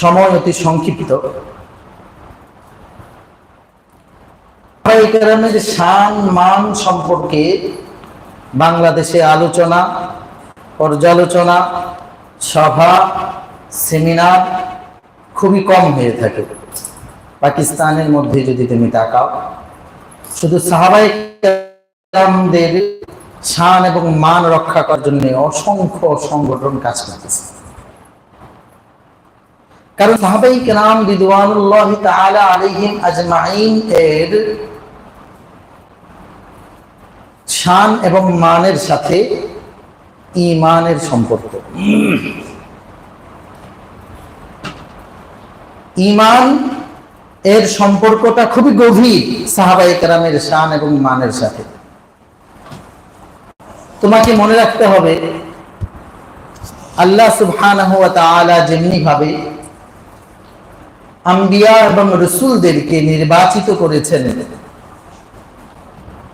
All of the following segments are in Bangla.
সময় অতি সংক্ষিপ্ত। শান, মান সম্পর্কে বাংলাদেশে আলোচনা, পর্যালোচনা, সভা, সেমিনার খুবই কম হয়ে থাকে। পাকিস্তানের মধ্যে যদি তুমি তাকাও, শুধু সাহাবাই শান এবং মান রক্ষা করার জন্য অসংখ্য সংগঠন কাজ করতেছে। কারণ সাহাবাই কেরাম রিদওয়ানুল্লাহ তাআলা আলাইহিম আজমাইন এর শান এবং মানের সাথে ইমানের সম্পর্ক। ইমান এর সম্পর্কটা খুবই গভীর সাহাবাই কেরামের শান এবং মানের সাথে। তোমাকে মনে রাখতে হবে, আল্লাহ সুবহানাহু ওয়া তাআলা যেমনি ভাবে আম্বিয়া এবং রসুলদেরকে নির্বাচিত করেছেন।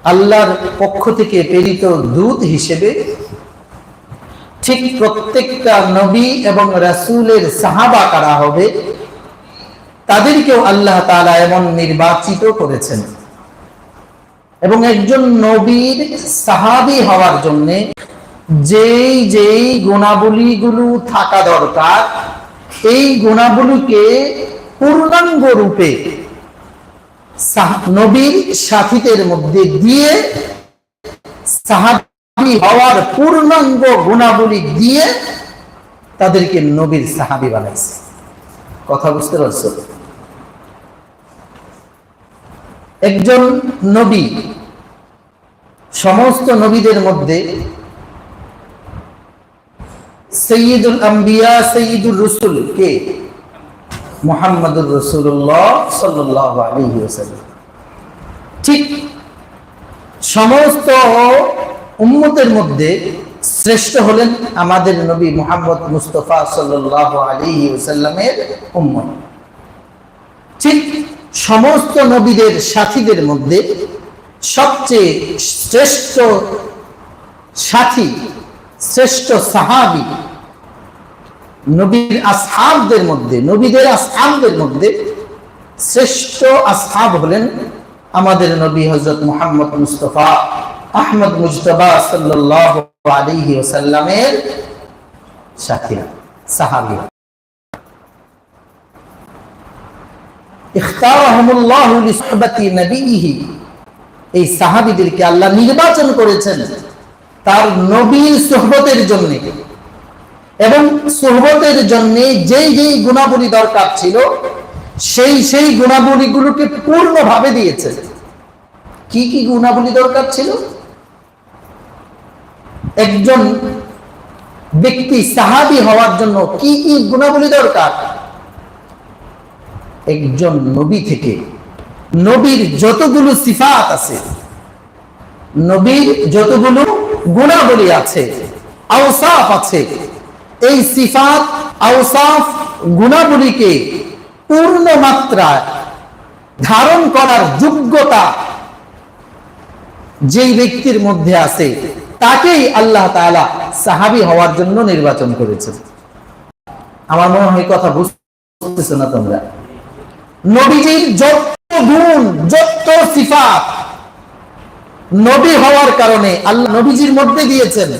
আল্লাহর পক্ষ থেকে প্রেরিত দূত হিসেবে ঠিক প্রত্যেকটা নবী এবং রাসূলের সাহাবা কারা হবে, তাদেরকেও আল্লাহ তাআলা এমন নির্বাচিত করেছেন। এবং একজন নবীর সাহাবি হওয়ার জন্য যেই যেই গুণাবলীগুলো থাকা দরকার, এই গুণাবলীকে পূর্ণাঙ্গ রূপে নবীর সাথীদের মধ্যে দিয়ে সাহাবি হওয়ার পূর্ণাঙ্গ গুণাবলী দিয়ে তাদেরকে নবীর সাহাবি বানাইছে। কথা বুঝতে পারছ? একজন নবী, সমস্ত নবীদের মধ্যে সৈয়দুল আম্বিয়া সৈয়দুল রসুল কে? মোহাম্মদুর রসুল্লাহ সাল্লাহ আলী ঠিক সমস্ত উম্মতের মধ্যে শ্রেষ্ঠ হলেন আমাদের নবী মোহাম্মদ মুস্তফা সাল্লাহ আলী ওসাল্লামের উম্মত। ঠিক সমস্ত নবীদের সাথীদের মধ্যে সবচেয়ে শ্রেষ্ঠ সাথী, শ্রেষ্ঠ সাহাবি নবীর আসহাবদের মধ্যে, নবীদের আসহাবদের মধ্যে শ্রেষ্ঠ আসহাব হলেন আমাদের নবী হজরত মুহাম্মদ মুস্তফা আহমদ মুজতবা সাল্লাহ ওসাল্লামের সাথীরা নবিহি। এই সাহাবীদেরকে আল্লাহ নির্বাচন করেছেন তার নবীর সুহবতের জন্য। এবং সুহবতের জন্য যেই যেই গুণাবলী দরকার ছিল, সেই সেই গুণাবলীগুলোকে পূর্ণভাবে দিয়েছেন কি কি গুণাবলী দরকার ছিল? একজন ব্যক্তি সাহাবী হওয়ার জন্য কি কি গুণাবলী দরকার? একজন নবী থেকে। নবীর যতগুলো সিফাত আছে, নবীর যতগুলো গুণাবলী আছে, আওসাফ আছে এই সিফাত, আওসাফ গুণাবলীকে পূর্ণ মাত্রায় ধারণ করার যোগ্যতা যেই ব্যক্তির মধ্যে আছে, তাকেই আল্লাহ তাআলা সাহাবী হওয়ার জন্য নির্বাচন করেছেন। আমার মনে হয় কথা বুঝতেছো না তোমরা? নবীজির যত গুণ, যত সিফাত নবী হওয়ার কারণে আল্লাহ নবীজির মধ্যে দিয়েছেন।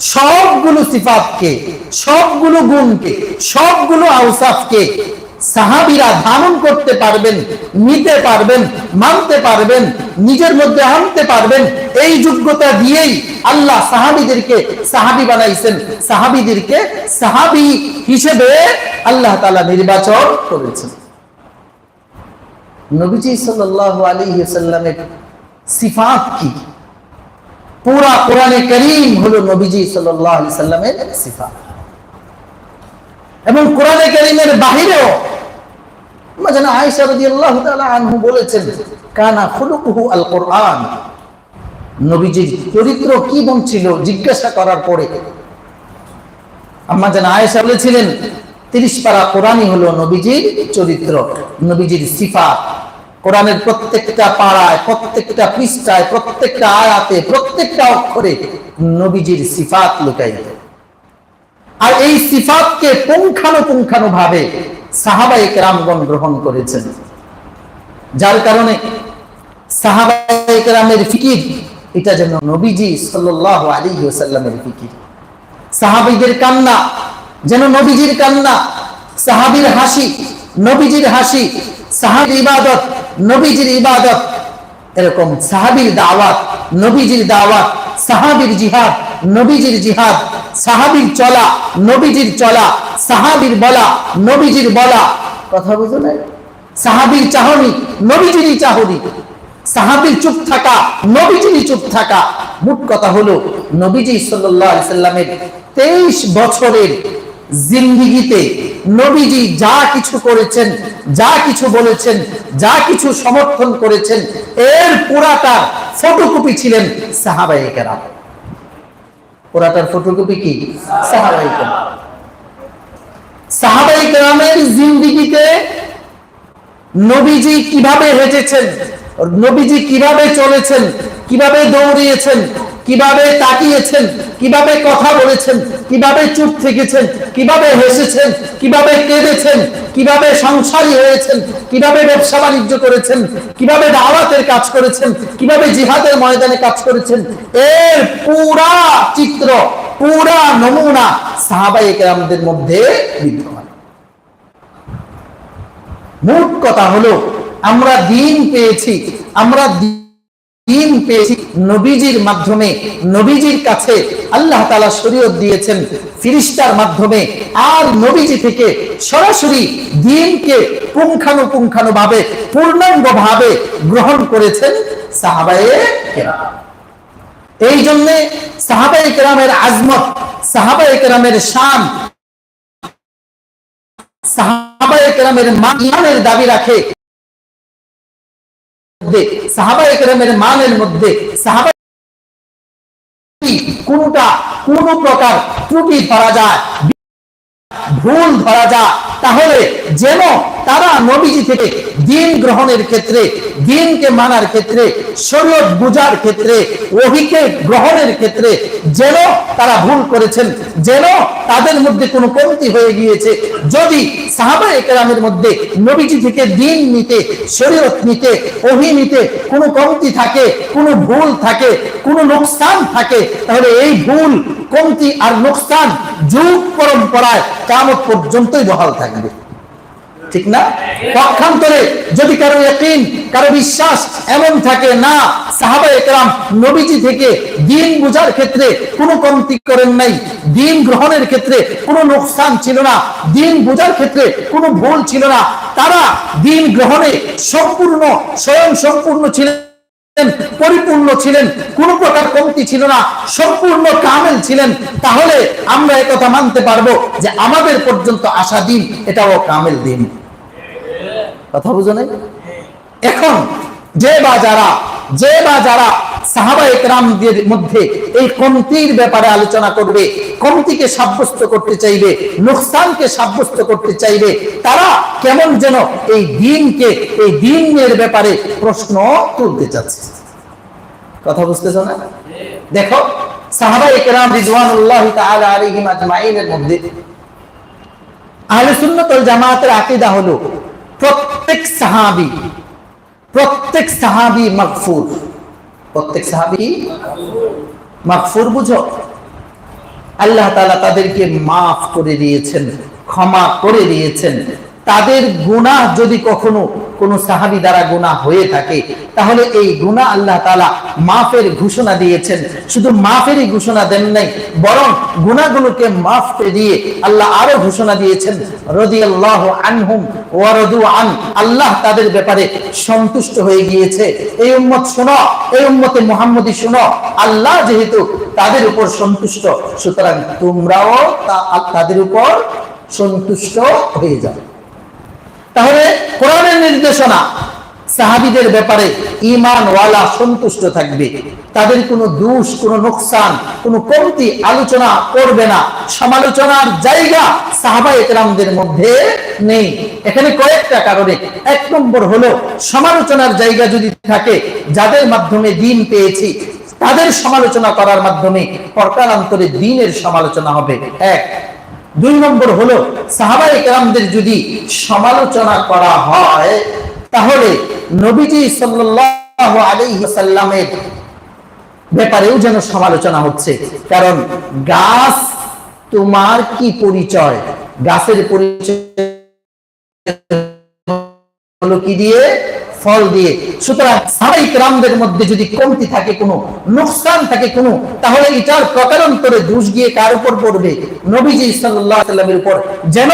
সবগুলো সিফাতকে, সবগুলো গুণকে, সবগুলো আউসাফকে সাহাবিরা ধারণ করতে পারবেন, নিতে পারবেন, মানতে পারবেন, নিজের মধ্যে আনতে পারবেন। এই যোগ্যতা দিয়েই আল্লাহ সাহাবিদেরকে সাহাবি বানাইছেন। সাহাবিদেরকে সাহাবি হিসেবে আল্লাহ তাআলা নির্বাচন করেছেন। নবীজি সাল্লাল্লাহু আলাইহি সাল্লামের সিফাত কি? পুরা কোরআনে করিম হলো নবীজি সাল্লামের সিফাত এবং কোরআনে করিমের বাহিরেও নবীজির চরিত্র কি ছিল জিজ্ঞাসা করার পরে আম্মা যেন আয়েশা বলেছিলেন, তিরিশ পারা কোরআনই হলো নবীজির চরিত্র, নবীজির সিফাত কোরআনের প্রত্যেকটা পাড়ায়, প্রত্যেকটা পৃষ্ঠায়, প্রত্যেকটা আয়াতে, প্রত্যেকটা অক্ষরে নবীজির সিফাত লুকাইত আর এই সিফাতকে পুঙ্খানুপুঙ্খানু ভাবে সাহাবাই কেরামগণ গ্রহণ করেছেন। যার কারণে সাহাবাই কেরামের ফিকির, এটা যেন নবীজি সাল্লাহ আলী সাল্লামের ফিকির। সাহাবিদের কান্না যেন নবীজির কান্না, সাহাবির হাসি, নবীজির হাসি সাহাবির ইবাদত নবীজির ইবাদত, এরকম সাহাবির দাওয়াত, নবীজির দাওয়াত, সাহাবির জিহাদ, নবীজির জিহাদ, সাহাবির চলা, নবীজির চলা, সাহাবির বলা, নবীজির বলা। কথা বুঝো না সাহাবির চাহনি, নবীজিরই চাহনি। সাহাবির চুপ থাকা, নবীজিরই চুপ থাকা। মোট কথা হলো, নবীজি সাল্লামের তেইশ বছরের জিন্দিগিতে নবীজি যা কিছু করেছেন, যা কিছু বলেছেন, যা কিছু সমর্থন করেছেন, এর পুরাটা ফটোকপি ছিলেন সাহাবাই কেরাম। পুরাটার ফটোকপি কি? সাহাবাই কেরাম। সাহাবাই কেরামের জিন্দিগিতে নবীজি কীভাবে হেঁটেছেন, নবীজি কীভাবে চলেছেন কীভাবে দৌড়িয়েছেন? কীভাবে তাকিয়েছেন? কীভাবে কথা বলেছেন? কীভাবে চুপ থেকেছেন? কীভাবে হেসেছেন? কীভাবে কেঁদেছেন? কীভাবে সংসারী হয়েছেন? কীভাবে ব্যবসা বাণিজ্য করেছেন? কীভাবে দাওয়াতের কাজ করেছেন? কীভাবে জিহাদের ময়দানে কাজ করেছেন? এর পুরা চিত্র, পুরা নমুনা সাহাবাই কেরামদের মধ্যে বিদ্যমান। মোট কথা হলো, আমরা দিন পেয়েছি, আমরা দিন পেয়েছি নবীজির মাধ্যমে, নবীজির কাছে আল্লাহ তালা শরীয়ত দিয়েছেন মাধ্যমে। আর নবীজি থেকে সরাসরি দিনকে পুঙ্খানুপুঙ্খানু ভাবে পূর্ণাঙ্গ ভাবে গ্রহণ করেছেন সাহাবায়ে এই জন্যে সাহাবাই কেরামের আজমত সাহাবাই কেরামের শান, সাহাবায়ে কেরামের মান ইমানের দাবি রাখে। সাহাবায়ে কেরামের মানের মধ্যে সাহাবা কোনটা, কোন প্রকার ত্রুটি ধরা যায়, ভুল ধরা যায়, তাহলে যেন তারা নবীজি থেকে দিন গ্রহণের ক্ষেত্রে, দিনকে মানার ক্ষেত্রে, শরীয়ত বুঝার ক্ষেত্রে, ওহিকে গ্রহণের ক্ষেত্রে যেন তারা ভুল করেছেন, যেন তাদের মধ্যে কোনো কমতি হয়ে গিয়েছে। যদি সাহাবা একরামের মধ্যে নবীজি থেকে দিন নিতে, শরীয়ত নিতে, ওহি নিতে কোনো কমতি থাকে, কোনো ভুল থাকে, কোনো নোকসান থাকে, তাহলে এই ভুল, কমতি আর নোকসান যুগ পরম্পরায় কামত পর্যন্তই বহাল থাকবে। ঠিক না? পক্ষান্তরে যদি কারও একদিন কারও বিশ্বাস এমন থাকে না সাহাবা একরাম নবীজি থেকে দিন বুঝার ক্ষেত্রে কোনো কমতি করেন নাই, দিন গ্রহণের ক্ষেত্রে কোনো নোকসান ছিল না, দিন বুঝার ক্ষেত্রে কোনো ভুল ছিল না, তারা দিন গ্রহণে সম্পূর্ণ, স্বয়ং সম্পূর্ণ ছিলেন, পরিপূর্ণ ছিলেন, কোন প্রকার কমতি ছিল না, সম্পূর্ণ কামেল ছিলেন, তাহলে আমরা কথা মানতে পারব যে আমাদের পর্যন্ত আসা দিন, এটাও কামেল দিন। কথা বুঝো নাই? এখন যে বা যারা, যে বা যারা সাহাবা একরামদের মধ্যে এই কমতির ব্যাপারে আলোচনা করবে, কমতিকে সাব্যস্ত করতে চাইবে, নোকসানকে সাব্যস্ত করতে চাইবে, তারা কেমন যেন এই দিনকে, এই দিনের ব্যাপারে প্রশ্ন তুলতে চাচ্ছে। কথা বুঝতেছো না? দেখো, সাহাবা একরাম রিজওয়ানুল্লাহ তাআলা আলাইহিম মধ্যে আহলে সুন্নাত জামাতের আকীদা হলো প্রত্যেক সাহাবি প্রত্যেক সাহাবি মাকফুর প্রত্যেক সাহাবি মাগফুর বুঝো? আল্লাহ তালা তাদেরকে মাফ করে দিয়েছেন, ক্ষমা করে দিয়েছেন। তাদের গুনাহ যদি কখনো কোন সাহাবি দ্বারা গুনাহ হয়ে থাকে, তাহলে এই গুনাহ আল্লাহ তাআলা মাফের ঘোষণা দিয়েছেন। শুধু মাফেরই ঘোষণা দেন নাই, বরং গুনাহগুলোকে মাফ করে দিয়ে আল্লাহ আরও ঘোষণা দিয়েছেন, রাদিয়াল্লাহু আনহুম ওয়া রাদু আন। আল্লাহ তাদের ব্যাপারে সন্তুষ্ট হয়ে গিয়েছে। এই উম্মত শোনো, এই উম্মতে মুহাম্মদী শোনো, আল্লাহ যেহেতু তাদের উপর সন্তুষ্ট, সুতরাং তোমরাও তাদের উপর সন্তুষ্ট হয়ে যাও। তাহলে কোরআনের নির্দেশনা সাহাবিদের ব্যাপারে ইমান ওয়ালা সন্তুষ্ট থাকবে। তাদের কোনো দোষ, কোনো নোকসান, কোনো কমতি আলোচনা করবে না। সমালোচনার জায়গা সাহাবা একরামদের মধ্যে নেই। এখানে কয়েকটা কারণে। এক নম্বর হলো, সমালোচনার জায়গা যদি থাকে, যাদের মাধ্যমে দিন পেয়েছি, তাদের সমালোচনা করার মাধ্যমে পরকালান্তরে দিনের সমালোচনা হবে। এক দুই নম্বর হলো সাহাবাই কেরামদের যদি সমালোচনা করা হয়, তাহলে নবীজি সাল্লামের ব্যাপারেও যেন সমালোচনা হচ্ছে। কারণ গাছ তোমার কি পরিচয়? গাছের পরিচয় হলো কি দিয়ে? ফল দিয়ে। সুতরাং সাহাবাই কেরামদের মধ্যে যদি কমতি থাকে, কোনো নোকসান থাকে, কোনো, তাহলে এটার প্রকারান্তরে দোষ গিয়ে কার উপর পড়বে? নবীজি সাল্লাল্লাহু সাল্লামের উপর। যেন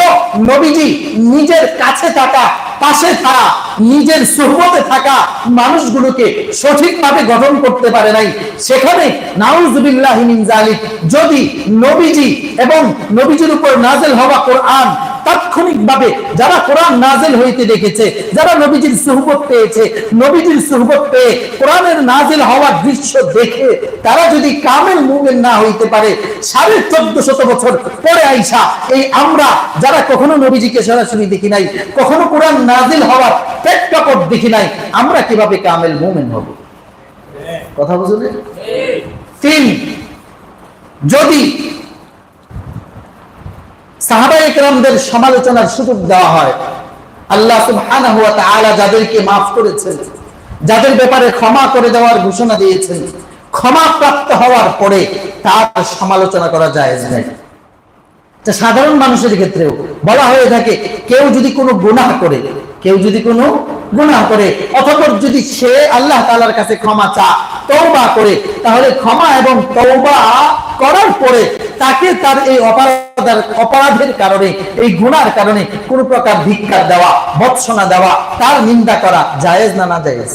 নবীজি নিজের কাছে থাকা, পাশে থাকা, নিজের সুহবতে থাকা মানুষগুলোকে সঠিকভাবে গঠন করতে পারে নাই। সেখানে নাউজুবিল্লাহি যদি নবীজি এবং নবীজির উপর নাজেল হওয়া কোরআন তাৎক্ষণিকভাবে যারা কোরআন নাজেল হইতে দেখেছে যারা নবীজির সুহবত পেয়েছে নবীজির সুহবত পেয়ে কোরআনের নাজেল হওয়ার দৃশ্য দেখে তারা যদি কামেল মুমেন না হইতে পারে সাড়ে চোদ্দ শত বছর পরে আইসা এই আমরা যারা কখনো নবীজিকে সরাসরি দেখি নাই কখনো কোরআন নাজিল হওয়ার প্রেক্ষাপট দেখি নাই আমরা কীভাবে কামেল মুমেন হব? কথা বুঝলে? তিন যদি সাহাবা সমালোচনার সুযোগ দেওয়া হয়। আল্লাহ সুবহানাহু ওয়া তাআলা যাদেরকে maaf করেছেন, যাদের ব্যাপারে ক্ষমা করে দেওয়ার ঘোষণা দিয়েছেন, ক্ষমা প্রাপ্ত হওয়ার পরে তার সমালোচনা করা যায় নাই। সাধারণ মানুষের ক্ষেত্রেও বলা হয়ে থাকে, কেউ যদি কোনো গুনাহ করে, কেউ যদি কোনো গুনাহ করে। অথবা যদি সে আল্লাহ তালার কাছে ক্ষমা চা তৌবা করে, তাহলে ক্ষমা এবং তৌবা করার পরে তাকে তার এই অপরাধের অপরাধের কারণে, এই গুণার কারণে কোন প্রকার ভিক্ষা দেওয়া, বৎসনা দেওয়া, তার নিন্দা করা জায়েজ না না জায়েজ?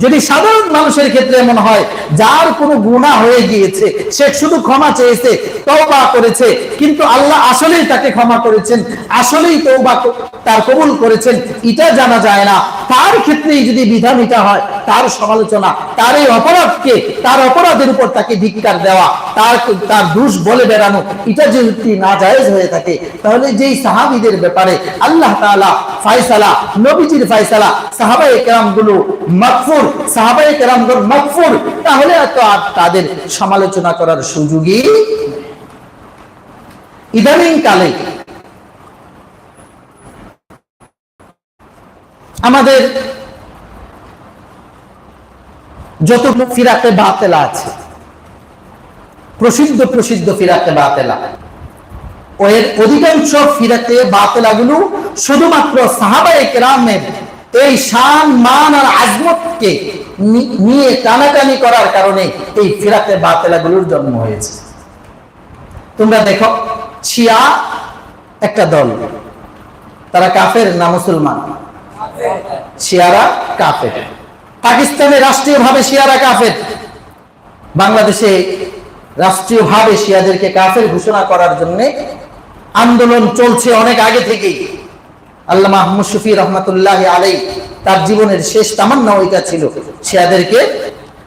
যদি সাধারণ মানুষের ক্ষেত্রে এমন হয়, যার কোনো গুণা হয়ে গিয়েছে, সে শুধু ক্ষমা চেয়েছে, তওবা করেছে, কিন্তু আল্লাহ আসলেই তাকে ক্ষমা করেছেন, আসলেই তওবা ক- তার কবুল করেছেন, এটা জানা যায় না। তার ক্ষেত্রেই যদি বিধান এটা হয়, তার সমালোচনা, তার এই অপরাধকে, তার অপরাধের উপর তাকে ধিক্কার দেওয়া, তার তার দোষ বলে বেড়ানো, এটা যদি না জায়েজ হয়ে থাকে, তাহলে যেই সাহাবীদের ব্যাপারে আল্লাহ তাআলা ফায়সালা, নবীজির ফায়সালা, সাহাবায়ে কেরামগুলো মাগফুর সাহাবায়ে কেরামগুলো মাগফুর তাহলে তো আর তাদের সমালোচনা করার সুযোগই ইদানিং কালে আমাদের যত ফিরাতে বাতেলা আছে, প্রসিদ্ধ প্রসিদ্ধ ফিরাতে বাতেলা ও এর অধিকাংশ ফিরাতে বাতেলাগুলো শুধুমাত্র সাহাবায়ে কেরামের এই শান, মান আর আজমতকে নিয়ে টানাটানি করার কারণে এই ফিরাতে বাতেলাগুলোর জন্ম হয়েছে। তোমরা দেখো, শিয়া একটা দল, তারা কাফের না মুসলমান? শিয়ারা কাফের। পাকিস্তানে রাষ্ট্রীয়ভাবে শিয়ারা কাফের। বাংলাদেশে রাষ্ট্রীয়ভাবে শিয়াদেরকে কাফের ঘোষণা করার জন্য আন্দোলন চলছে অনেক আগে থেকেই। আল্লাহ মাহমুদ শফি রহমতুল্লাহ আলাই তার জীবনের শেষ তামান্না ওইটা ছিল। শিয়াদেরকে,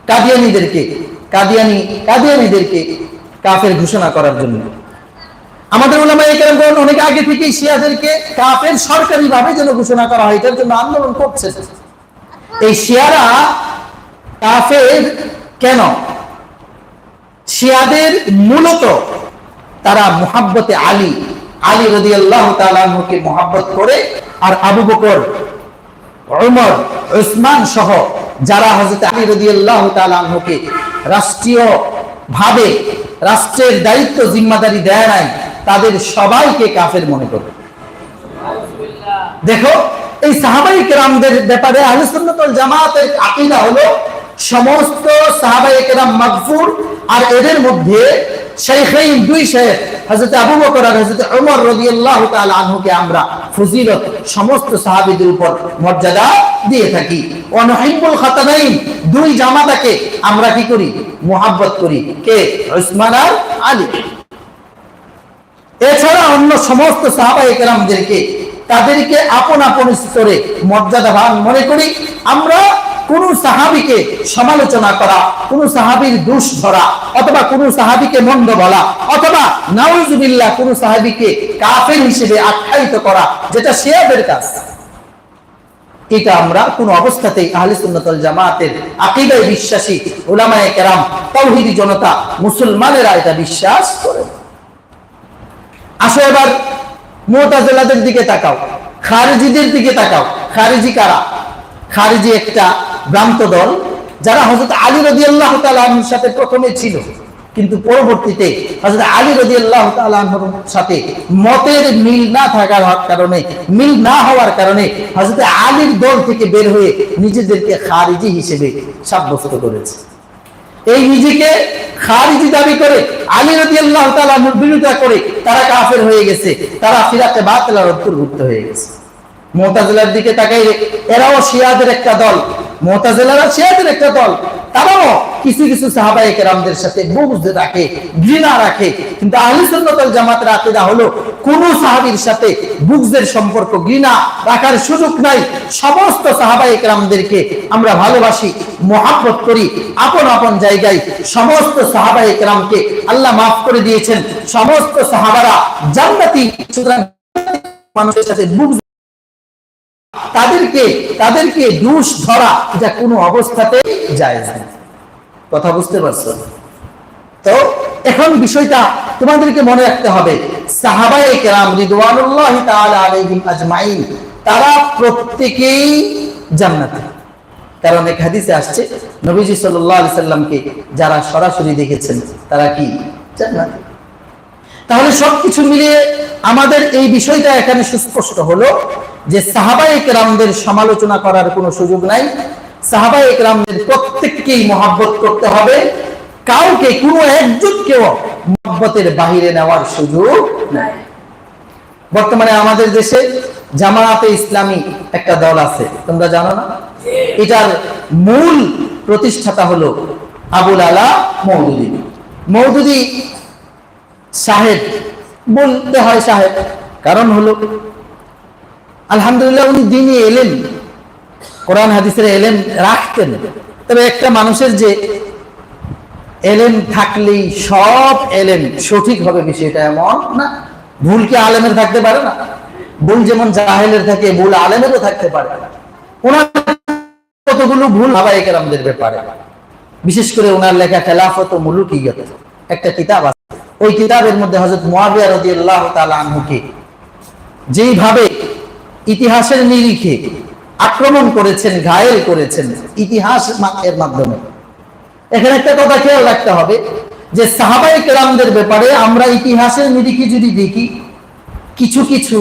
কাদিয়ানিদেরকে, কাদিয়ানি, কাদিয়ানিদেরকে কাফের ঘোষণা করার জন্য। আমাদের ওলামা একরাম অনেক আগে থেকেই শিয়াদেরকে কাফের সরকারি ভাবে যেন ঘোষণা করা হয়, এটার জন্য আন্দোলন করছে। এই শিয়ারা কাফের কেন? শিয়াদের মূলত তারা মুহাব্বতে আলী আলী রদি আল্লাহ তালকে মোহাব্বত করে আর আবু বকর ওমর উসমান সহ যারা হজরত আলী রদি আল্লাহ তালকে রাষ্ট্রীয় ভাবে রাষ্ট্রের দায়িত্ব জিম্মাদারি দেয় নাই তাদের সবাইকে কাফের মনে করে দেখো, এই সাহাবাই কেরামদের ব্যাপারে আহলে জামাতের আকীদা হলো সমস্ত আর এদের মধ্যে দুই আমরা জামাতাকে আমরা কি করি? মুহাব্বত করি। কে? উসমান আর আলী। এছাড়া অন্য সমস্ত কেরামদেরকে তাদেরকে আপন আপন স্তরে মর্যাদাবান মনে করি আমরা কোন সাহাবিকে সমালোচনা করা, কোন সাহাবির দোষ ধরা, অথবা কোন সাহাবিকে মন্দ বলা, অথবা নাউজুবিল্লাহ কোন সাহাবিকে কাফের হিসেবে আখ্যায়িত করা, যেটা শেয়াদের কাজ এটা আমরা কোন অবস্থাতেই আহলে সুন্নাতুল জামাতের আকীদায় বিশ্বাসী উলামায়ে কেরাম তাওহীদি জনতা, মুসলমানেরা এটা বিশ্বাস করে না। তোমরা এবার মোতাজেলাদের দিকে তাকাও। খারিজিদের দিকে তাকাও। খারিজি কারা? খারিজি একটা ভ্রান্ত দল, যারা হজরত আলী রদি আল্লাহ তালাহর সাথে প্রথমে ছিল, কিন্তু পরবর্তীতে হজরত আলী রদি আল্লাহ তালাহর সাথে মতের মিল না থাকার কারণে, মিল না হওয়ার কারণে হজরত আলীর দল থেকে বের হয়ে নিজেদেরকে খারিজি হিসেবে সাব্যস্ত করেছে। এই নিজেকে খারিজি দাবি করে আলী রদি আল্লাহ তালাহর বিরোধিতা করে তারা কাফের হয়ে গেছে, তারা ফিরাতে বাতলার অন্তর্ভুক্ত হয়ে গেছে। মোতাজেলার দিকে তাকাই এরাও শিয়াদের একটা দল, মোতাজেলারা শিয়াদের একটা দল, তারাও কিছু কিছু সাহাবাই কেরামদের সাথে বুঝতে রাখে, ঘৃণা রাখে। কিন্তু আহলি সুন্নতল জামাতের আকীদা হলো, কোন সাহাবীর সাথে বুগজের সম্পর্ক, ঘৃণা রাখার সুযোগ নাই। সমস্ত সাহাবাই কেরামদেরকে আমরা ভালোবাসি মহাব্বত করি, আপন আপন জায়গায় সমস্ত সাহাবা কেরামকে আল্লাহ মাফ করে দিয়েছেন। সমস্ত সাহাবারা জান্নাতি, সুতরাং মানুষের সাথে তাদেরকে তাদেরকে দোষ ধরা এটা কোনো অবস্থাতে যায় না। কথা বুঝতে পারছ? তো এখন বিষয়টা তোমাদেরকে মনে রাখতে হবে। সাহাবায়ে কেরাম রিদওয়ানুল্লাহি তাআলা আলাইহিম আজমাইন, তারা প্রত্যেকেই জান্নাতে। কারণ এক হাদিসে আসছে, নবীজি আলাইহি সাল্লামকে যারা সরাসরি দেখেছেন, তারা কি? তাহলে সবকিছু মিলিয়ে আমাদের এই বিষয়টা এখানে সুস্পষ্ট হলো যে সাহাবাই একরামদের সমালোচনা করার কোনো সুযোগ নাই। সাহাবাই একরামদের প্রত্যেককেই মহাব্বত করতে হবে। কাউকে, কোনো একজনকেও মহব্বতের বাহিরে নেওয়ার সুযোগ নাই। বর্তমানে আমাদের দেশে জামায়াতে ইসলামী একটা দল আছে, তোমরা জানো না? এটার মূল প্রতিষ্ঠাতা হলো আবুল আলা মৌদুদি। মৌদুদি সাহেব বলতে হয় সাহেব। কারণ হলো, আলহামদুলিল্লাহ উনি দিনে এলেন, কোরআন হাদিসের এলেন, রাখতেন। তবে একটা মানুষের যে এলেন থাকলেই সব এলেন, সঠিক হবে বিষয়টা এমন না। ভুল কি আলেমের থাকতে পারে না? ভুল যেমন জাহেলের থাকে, ভুল আলেমেরও থাকতে পারে ওনার কতগুলো ভুল হাবাই কেরামদের ব্যাপারে। বিশেষ করে ওনার লেখা খেলাফত ও মুলুকিয়ত। একটা কিতাব আছে। ওই কিতাবের মধ্যে হজরত মুয়াবিয়া যেইভাবে ইতিহাসের নিরিখে আক্রমণ করেছেন, ঘায়েল করেছেন, ইতিহাস এর মাধ্যমে। এখানে একটা কথা খেয়াল রাখতে হবে যে সাহাবাই কেরামদের ব্যাপারে আমরা ইতিহাসের নিরিখে যদি দেখি, কিছু কিছু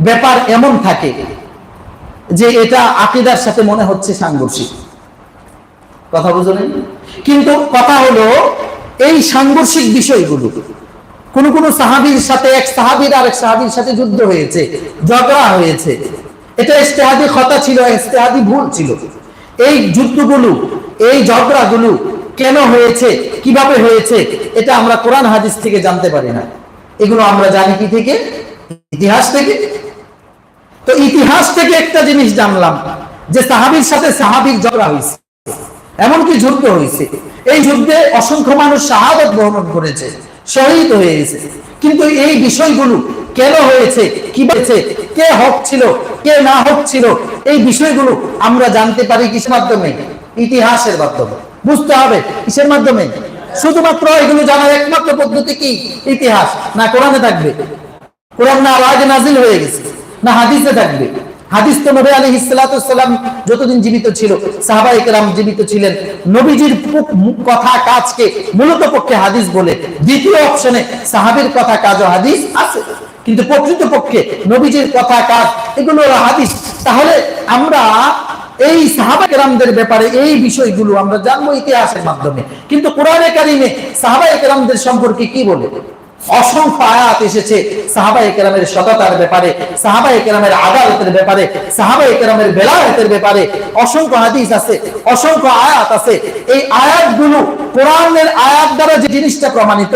ব্যাপার এমন থাকে যে এটা আকিদার সাথে মনে হচ্ছে সাংঘর্ষিক। কথা বুঝলেন কিন্তু কথা হলো, এই সাংঘর্ষিক বিষয়গুলো, কোন কোন সাহাবীর সাথে, এক সাহাবীর আরেক সাহাবীর সাথে যুদ্ধ হয়েছে, ঝগড়া হয়েছে। এটা ইস্তেহাদি খতা ছিল ইস্তেহাদি ভুল ছিল। এই যুদ্ধগুলো, এই ঝগড়াগুলো কেন হয়েছে, কীভাবে হয়েছে, এটা আমরা কোরআন হাদিস থেকে জানতে পারি না। এগুলো আমরা জানি কি থেকে? ইতিহাস থেকে? তো ইতিহাস থেকে একটা জিনিস জানলাম, যে সাহাবীর সাথে সাহাবীর ঝগড়া হয়েছে, এমনকি যুদ্ধ হয়েছে। এই যুদ্ধে অসংখ্য মানুষ শাহাদত বহন করেছে, শহীদ হয়েছে কিন্তু এই বিষয়গুলো কেন হয়েছে, কি হয়েছে, কে হক ছিল, কে না হক ছিল, এই বিষয়গুলো আমরা জানতে পারি কিসের মাধ্যমে? ইতিহাসের মাধ্যমে। বুঝতে হবে কিসের মাধ্যমে? শুধুমাত্র এগুলো জানার একমাত্র পদ্ধতি কি? ইতিহাস। না, কোরআনে থাকবে। কোরআন না আগে নাজিল হয়ে গেছে। না হাদিসে থাকবে হাদিস তো নবী আলী ইসলাতাম যতদিন জীবিত ছিল সাহাবাই কেরাম জীবিত ছিলেন। নবীজির কথা কাজকে মূলত পক্ষে হাদিস বলে। দ্বিতীয় অপশনে সাহাবীর কথা কাজ হাদিস আছে। কিন্তু প্রকৃত পক্ষে নবীজির কথা কাজ, এগুলো হাদিস। তাহলে আমরা এই সাহাবা কেরামদের ব্যাপারে এই বিষয়গুলো আমরা জানব ইতিহাসের মাধ্যমে। কিন্তু কোরআনে কারিমে সাহাবা কেরামদের সম্পর্কে কি বলে? অসংখ্য আয়াত এসেছে সাহাবা কেরামের সততার ব্যাপারে সাহাবা কেরামের আদালতের ব্যাপারে সাহাবা কেরামের বেলায়তের ব্যাপারে অসংখ্য হাদিস আছে, অসংখ্য আয়াত আছে। এই আয়াতগুলো কোরআনের আয়াত দ্বারা যে জিনিসটা প্রমাণিত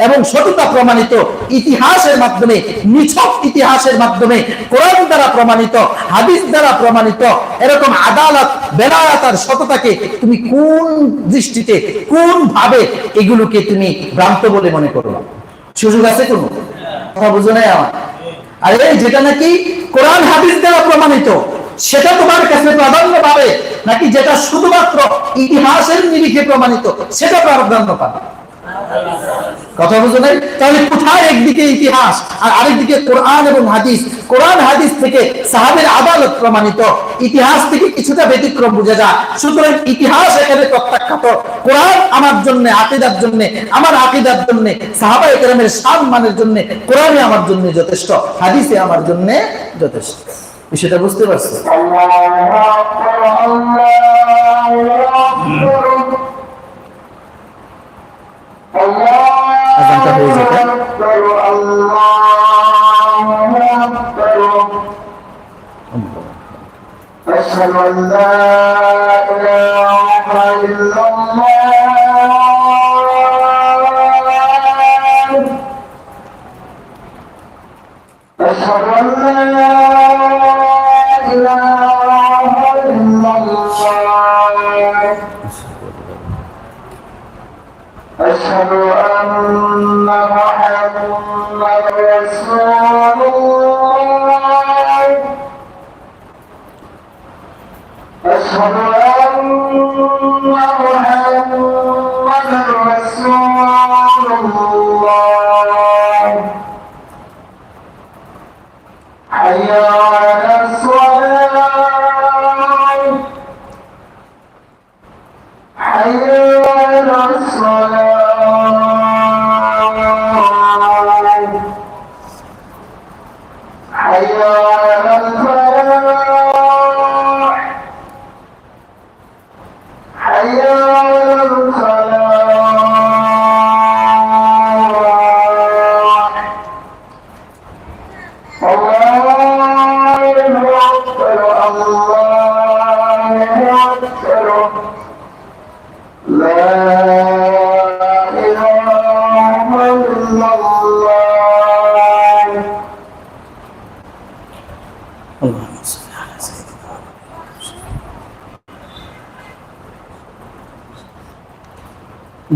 এবং সততা প্রমাণিত, ইতিহাসের মাধ্যমে, নিছক ইতিহাসের মাধ্যমে কোরআন দ্বারা প্রমাণিত, হাদিস দ্বারা প্রমাণিত, এরকম আদালত, বেলায়াত আর সততাকে তুমি কোন দৃষ্টিতে কোন ভাবে এগুলোকে তুমি ভ্রান্ত বলে মনে করো সুযোগ আছে কোনো? কথা বুঝো নাই আমার? আরে, যেটা নাকি কোরআন, হাদিস দ্বারা প্রমাণিত, সেটা তোমার কাছে প্রাধান্য পাবে নাকি যেটা শুধুমাত্র ইতিহাসের নিরিখে প্রমাণিত, সেটা প্রাধান্য পাবে? কথা বুঝো নাই? তাহলে কোথায় একদিকে ইতিহাস আর আরেকদিকে কোরআন এবং হাদিস? কোরআন হাদিস থেকে সাহাবের আদালত প্রমাণিত। ইতিহাস থেকে কিছুটা ব্যতিক্রম বুঝে যায়। সুতরাং ইতিহাস এখানে প্রত্যাখ্যাত। কোরআন আমার জন্য আকিদার জন্য আমার আকিদার জন্য সাহাবা একরামের শান মানের জন্য কোরআনে আমার জন্য যথেষ্ট হাদিসে আমার জন্য যথেষ্ট। বিষয়টা বুঝতে পারছ? আজানটা হয়ে যেতে أشهد أن لا إله إلا الله أشهد أن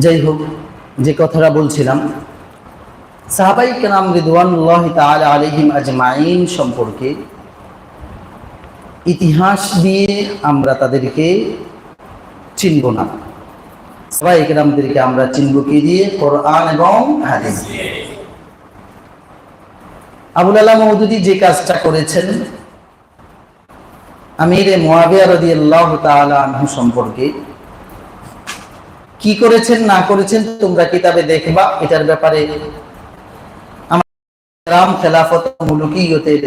যাই হোক, যে কথাটা বলছিলাম, সাহাবাই কেনাম রিদওয়ানুল্লাহ তাআলা আলাইহিম আজমাইন সম্পর্কে ইতিহাস দিয়ে আমরা তাদেরকে চিনব না। সাহাবাই কেরামদেরকে আমরা চিনব কি দিয়ে? কোরআন এবং হাদিস আবুল আলা মৌদুদি যে কাজটা করেছেন, আমিরে মোয়াবিয়া রাদিয়াল্লাহু তাআলা আনহু সম্পর্কে কি করেছেন, না করেছেন, তোমরা কিতাবে দেখবা। এটার ব্যাপারে রাম খেলাফত মুলুকিয়তের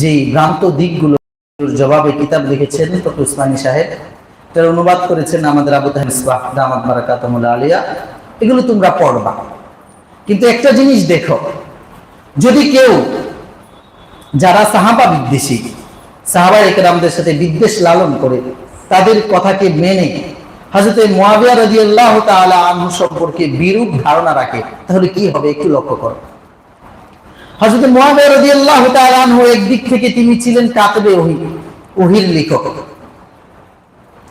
যে ভ্রান্ত দিকগুলো জবাবে কিতাব লিখেছেন তত উসমানী সাহেব। এটার অনুবাদ করেছেন আমাদের আবু তাহের ইসবাহ দামাত বারাকাতুল আলিয়া। এগুলো তোমরা পড়বা। কিন্তু একটা জিনিস দেখো, যদি কেউ, যারা সাহাবা বিদ্বেষী সাহাবা একরামদের সাথে বিদ্বেষ লালন করে, তাদের কথাকে মেনে হাজরতে মুয়াবিয়া রাদিয়াল্লাহু তাআলা আনহু সম্পর্কে বিরূপ ধারণা রাখে। তাহলে কি হবে একটু লক্ষ্য করো। হযরত মুয়াবিয়া রাদিয়াল্লাহু তাআলা আনহু একদিক থেকে তিনি ছিলেন কাতবে ওহী, ওহীর লেখক।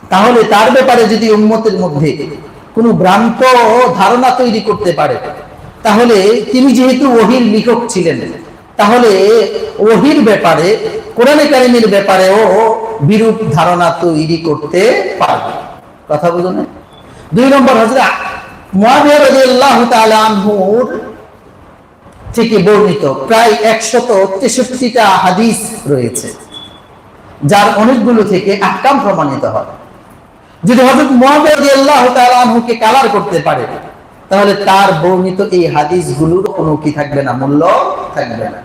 তাহলে তার ব্যাপারে যদি উম্মতের মধ্যে কোনো ভ্রান্ত ধারণা তৈরি করতে পারে, তাহলে তিনি যেহেতু ওহির লেখক ছিলেন, তাহলে ওহির ব্যাপারে, কোরআনে কারিমের ব্যাপারেও বিরূপ ধারণা তৈরি করতে পারবে। কথা বুঝুন দুই নম্বর হজরত আনহুর থেকে বর্ণিত প্রায় একশত তেষট্টিটা হাদিস রয়েছে, যার অনেকগুলো থেকে প্রমাণিত হয়। যদি তাআলা কালার করতে পারে, তাহলে তার বর্ণিত এই হাদিসগুলোর কোনো কি থাকবে না, মূল্য থাকবে না।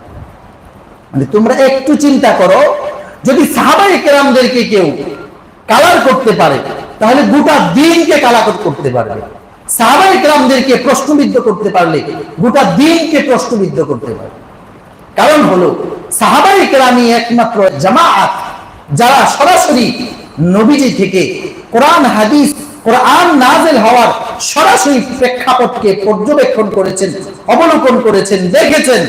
মানে তোমরা একটু চিন্তা করো, যদি সাহাবায়ে কেরামদেরকে কেউ কালার করতে পারে তাহলে গোটা দিনকে কালার করতে পারবে। সাহাবায়ে কেরামদেরকে প্রশ্নবিদ্ধ করতে পারলে গোটা দিনকে প্রশ্নবিদ্ধ করতে পারবে। কারণ হলো সাহাবাই কেরামি একমাত্র জামাআত যারা সরাসরি নবীজি থেকে কোরআন, হাদিস, কোরআন নাজেল হওয়ার সরাসরি প্রেক্ষাপটকে পর্যবেক্ষণ করেছেন, অবলোকন করেছেন, দেখেছেন,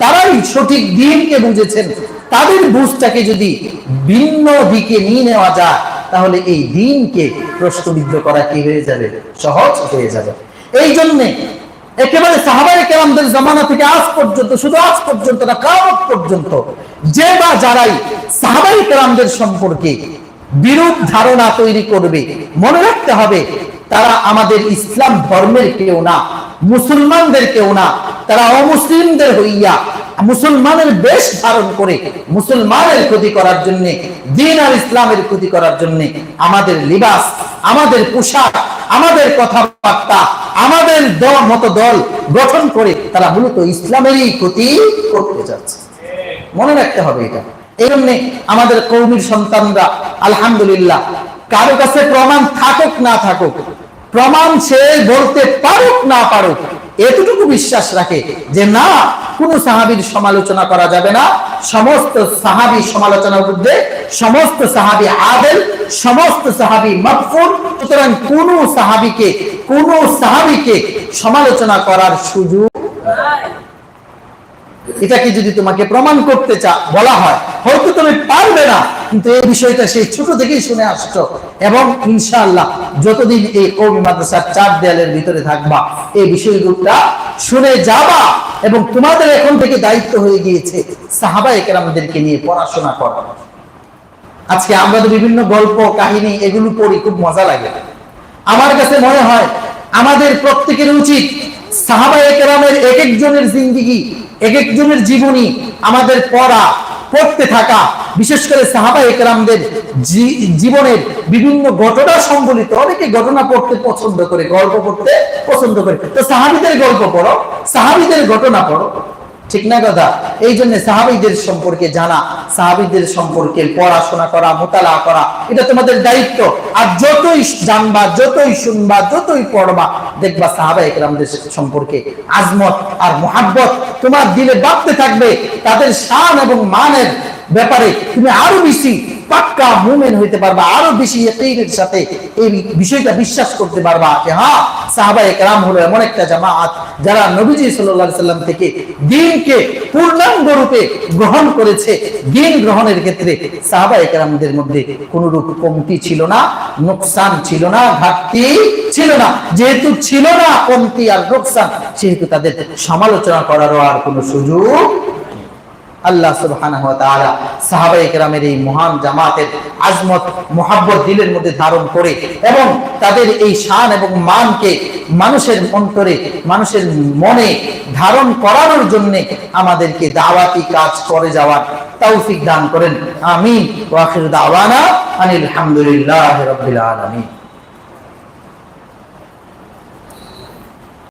তারাই সঠিক দিনকে বুঝেছেন। তাদের বুঝটাকে যদি ভিন্ন দিকে নিয়ে নেওয়া যায় তাহলে এই দিনকে প্রশ্নবিদ্ধ করা কি হয়ে যাবে? সহজ হয়ে যাবে। এই জন্যে একেবারে সাহাবাই কেরামদের জমানা থেকে আজ পর্যন্ত, শুধু আজ পর্যন্ত না, কামত পর্যন্ত, যে বা যারাই সাহাবাই কেরামদের সম্পর্কে বিরূপ ধারণা তৈরি করবে, মনে রাখতে হবে, তারা আমাদের ইসলাম ধর্মের কেউ না, মুসলমানদের কেউ না, তারা অমুসলিমদের হইয়া মুসলমানের বেশ ধারণ করে মুসলমানের ক্ষতি করার জন্য, দিন আর ইসলামের ক্ষতি করার জন্য আমাদের লিবাস, আমাদের পোশাক, আমাদের কথাবার্তা, আমাদের দল, মতো দল গঠন করে তারা মূলত ইসলামেরই ক্ষতি করতে যাচ্ছে। মনে রাখতে হবে এটা। এই জন্য আমাদের কৌমির সন্তানরা, আলহামদুলিল্লাহ, কারও কাছে প্রমাণ থাকুক না থাকুক প্রমাণ সে বলতে পারুক না পারুক, এতটুকু বিশ্বাস রাখে যে না, কোন সাহাবির সমালোচনা করা যাবে না। সমস্ত সাহাবি সমালোচনার মধ্যে সমস্ত সাহাবি আদেল, সমস্ত সাহাবি মকফুল। সুতরাং কোন সাহাবিকে কোন সাহাবিকে সমালোচনা করার সুযোগ এটাকে যদি তোমাকে প্রমাণ করতে চা বলা হয়, হয়তো তুমি পারবে না, কিন্তু এই বিষয়টা সেই ছোট থেকেই শুনে আসছো। এবং ইনশাআল্লাহ যতদিন এই কবি মাদ্রাসার চার দেয়ালের ভিতরে থাকবা, এই বিষয়গুলোটা শুনে যাবা এবং তোমাদের এখন থেকে দায়িত্ব হয়ে গিয়েছে সাহাবা একরামদেরকে নিয়ে পড়াশোনা করা। আজকে আমরা তো বিভিন্ন গল্প, কাহিনী এগুলো পড়ি, খুব মজা লাগে। আমার কাছে মনে হয় আমাদের প্রত্যেকের উচিত সাহাবা এক একজনের জিন্দিগি, এক একজনের জীবনী আমাদের পড়া, পড়তে থাকা, বিশেষ করে সাহাবা একরামদের জীবনের বিভিন্ন ঘটনা সম্বলিত অনেকে ঘটনা পড়তে পছন্দ করে, গল্প পড়তে পছন্দ করে। তো সাহাবিদের গল্প পড়ো, সাহাবিদের ঘটনা পড়ো। ঠিক না কথা? এই জন্য সাহাবিদের সম্পর্কে জানা, সাহাবিদের সম্পর্কে পড়াশোনা করা মোতালা করা, এটা তোমাদের দায়িত্ব। আর যতই জানবা, যতই শুনবা, যতই পড়বা, দেখবা সাহাবা একরামদের সম্পর্কে আজমত আর মোহাব্বত তোমার দিলে বাড়তে থাকবে। তাদের শান এবং মানের ব্যাপারে তুমি আরও বেশি পাক্কা মুমেন হইতে পারবা, আরও বেশি ইয়াকিনের সাথে এই বিষয়টা বিশ্বাস করতে পারবা যে হ্যাঁ সাহাবা একরাম হলো এমন একটা জামাত যারা নবীজি সাল্লাল্লাহু সাল্লাম থেকে দিনকে পূর্ণাঙ্গ রূপে গ্রহণ করেছে। দিন গ্রহণের ক্ষেত্রে সাহাবা একরামদের মধ্যে কোনো রূপ কমতি ছিল না, নোকসান ছিল না, ঘাটতি ছিল না। যেহেতু ছিল না কমতি আর নোকসান, সেহেতু তাদের সমালোচনা করারও আর কোনো সুযোগ আল্লাহ সুবহানাহু ওয়া তাআলা সাহাবায়ে কেরামের এই মহান জামাতের আজমত, মোহাব্বত দিলের মধ্যে ধারণ করে এবং তাদের এই শান এবং মানকে মানুষের অন্তরে, মানুষের মনে ধারণ করানোর জন্য আমাদেরকে দাওয়াতি কাজ করে যাওয়ার তৌফিক দান করেন। আমিন। ওয়া আখির দাওয়ানা আনিল হামদুলিল্লাহি রাব্বিল আলামিন।